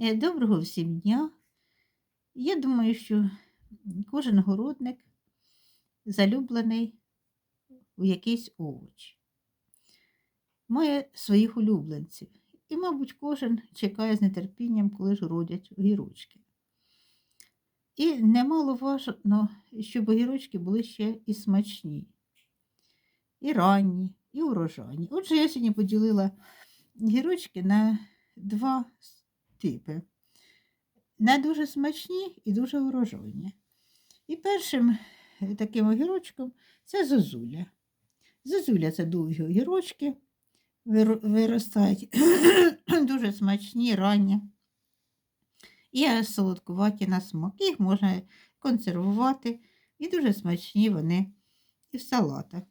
Е, Доброго всім дня. Я думаю, що кожен городник залюблений у якийсь овоч. Має своїх улюбленців. І, мабуть, кожен чекає з нетерпінням, коли ж родять огірочки. І немало важно, щоб огірочки були ще і смачні, і ранні, і урожайні. Отже, я сьогодні поділила гірочки на два типи. Не дуже смачні і дуже урожайні. І першим е, таким огірочком це зозуля. Зозуля це довгі огірочки, виростають дуже смачні, ранні. І солодкуваті на смак. Їх можна консервувати, і дуже смачні вони і в салатах.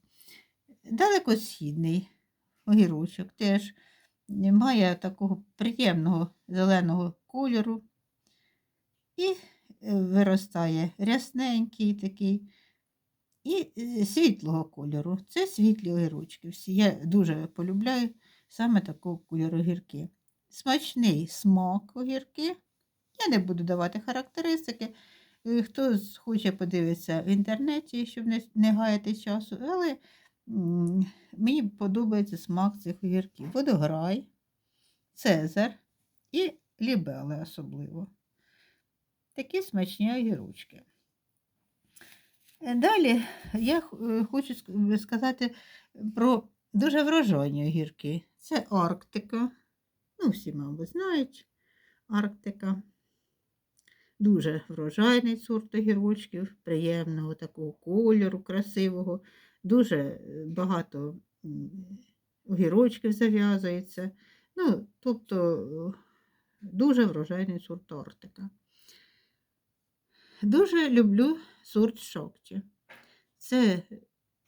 Далекосхідний огірочок теж має такого приємного зеленого кольору і е, виростає рясненький такий і е, світлого кольору. Це світлі огірочки. Всі. Я дуже полюбляю саме такого кольору огірки. Смачний смак огірки. Я не буду давати характеристики. Е, Хто хоче подивитися в інтернеті, щоб не, гаяти часу, але мені подобається смак цих огірків. Водограй, цезар і лібели особливо. Такі смачні огірочки. Е, Далі я е, хочу сказати про дуже врожайні огірки. Це Арктика. Ну, всі, мабуть, знають Арктика. Дуже врожайний сорт огірочків, приємного такого кольору, красивого. Дуже е, багато огірочків зав'язується. Ну, тобто е, дуже врожайний сорт Арктика. Дуже люблю сорт шокті. Це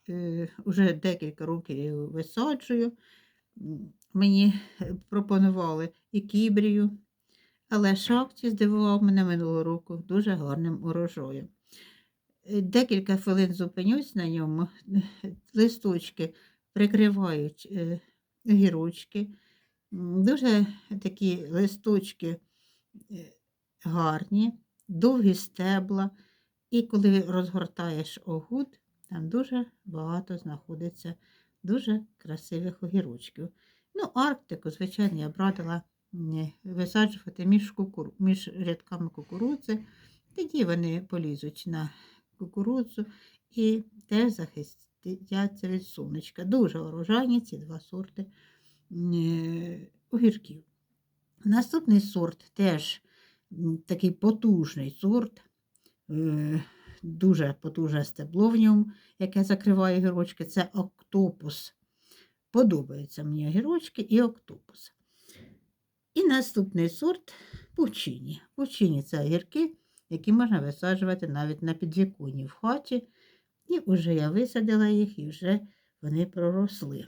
е, вже декілька років висаджую. Мені е, пропонували і кібрію, але шокті здивував мене минулого року дуже гарним урожаєм. Декілька хвилин зупинюсь на ньому, листочки прикривають е, гірочки. Дуже такі листочки е, гарні, довгі стебла. І коли розгортаєш огуд, там дуже багато знаходиться дуже красивих огірочків. Ну, Арктику, звичайно, я б радила висаджувати між, кукур... між рядками кукурудзи. Тоді вони полізуть на кукурудзу і теж захистяться від сонечка. Дуже урожайні ці два сорти е, огірків. Наступний сорт теж такий потужний сорт, е, дуже потужне стебло в ньому, яке закриває огірочки, це октопус. Подобаються мені огірочки і октопус. І наступний сорт пучині. Пучині це огірки, які можна висаджувати навіть на підвіконні в хаті. І вже я висадила їх, і вже вони проросли.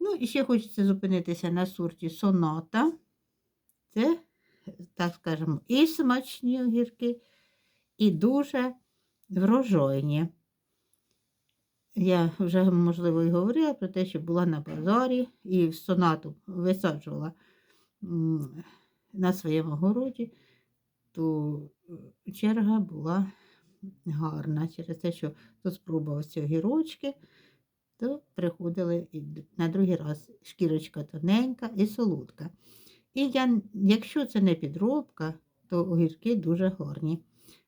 Ну, і ще хочеться зупинитися на сорті соната. Це, так скажемо, і смачні огірки, і дуже врожайні. Я вже, можливо, і говорила про те, що була на базарі і в сонату висаджувала на своєму городі, то черга була гарна. Через те, що хто спробував ці огірочки, то приходили і на другий раз шкірочка тоненька і солодка. І я, якщо це не підробка, то огірки дуже гарні.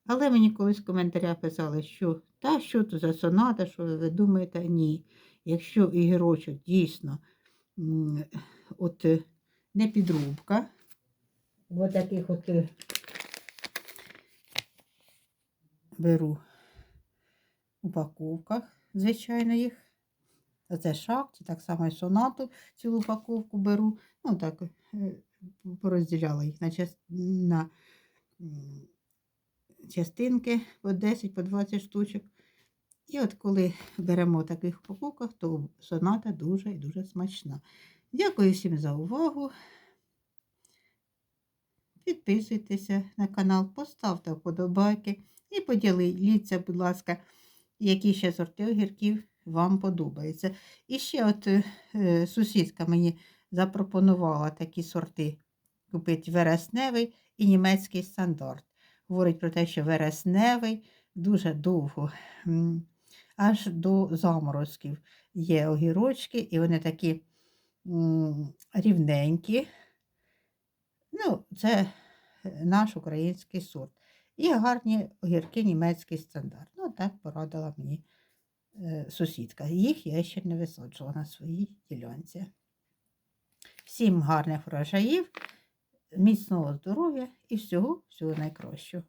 Але мені колись в коментарях писали, що та що то за соната, що ви думаєте, ні. Якщо ігрочок дійсно от е, не підробка, в таких от беру упаковках, звичайно, їх. Це шахті, так само і сонату цілу упаковку беру. Ну так, е, порозділяла їх на, час, на частинки по 10, по 20 штучок. І от коли беремо в таких упаковках, то соната дуже і дуже смачна. Дякую всім за увагу. Підписуйтеся на канал, поставте вподобайки і поділіться, будь ласка, які ще сорти огірків вам подобаються. І ще от е, сусідка мені запропонувала такі сорти купити вересневий і німецький стандарт. Говорить про те, що вересневий дуже довго, аж до заморозків є огірочки, і вони такі рівненькі. Ну, це е, наш український сорт. І гарні огірки німецький стандарт. Ну, так порадила мені е, сусідка. Їх я ще не висаджувала на своїй ділянці. Всім гарних врожаїв, міцного здоров'я і всього, всього найкращого.